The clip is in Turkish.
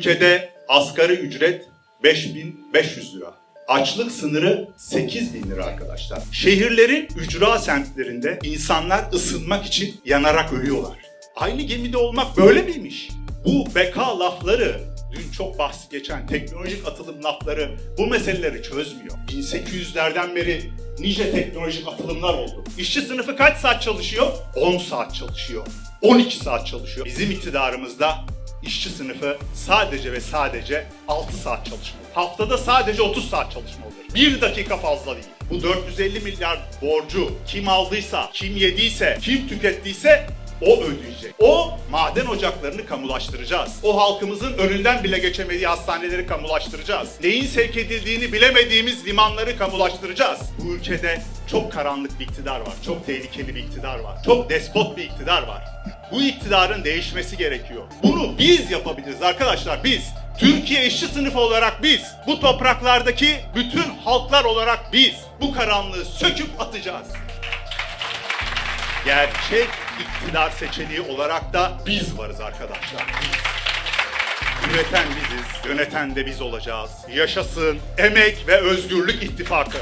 ülkede asgari ücret 5500 lira. Açlık sınırı 8000 lira arkadaşlar. Şehirlerin ücra semtlerinde insanlar ısınmak için yanarak ölüyorlar. Aynı gemide olmak böyle miymiş? Bu beka lafları, dün çok bahsi geçen teknolojik atılım lafları bu meseleleri çözmüyor. 1800'lerden beri nice teknolojik atılımlar oldu. İşçi sınıfı kaç saat çalışıyor? 10 saat çalışıyor. 12 saat çalışıyor. Bizim iktidarımızda işçi sınıfı sadece ve sadece 6 saat çalışmalı. Haftada sadece 30 saat çalışmalıdır. Bir dakika fazla değil. Bu 450 milyar borcu kim aldıysa, kim yediyse, kim tükettiyse o ödeyecek. O maden ocaklarını kamulaştıracağız. O halkımızın önünden bile geçemediği hastaneleri kamulaştıracağız. Neyin sevk edildiğini bilemediğimiz limanları kamulaştıracağız. Bu ülkede çok karanlık bir iktidar var. Çok tehlikeli bir iktidar var. Çok despot bir iktidar var. Bu iktidarın değişmesi gerekiyor. Bunu biz yapabiliriz arkadaşlar biz. Türkiye işçi sınıfı olarak biz, bu topraklardaki bütün halklar olarak biz bu karanlığı söküp atacağız gerçek iktidar seçeneği olarak da biz varız arkadaşlar. Biz. Üreten biziz, yöneten de biz olacağız. Yaşasın emek ve özgürlük ittifakı.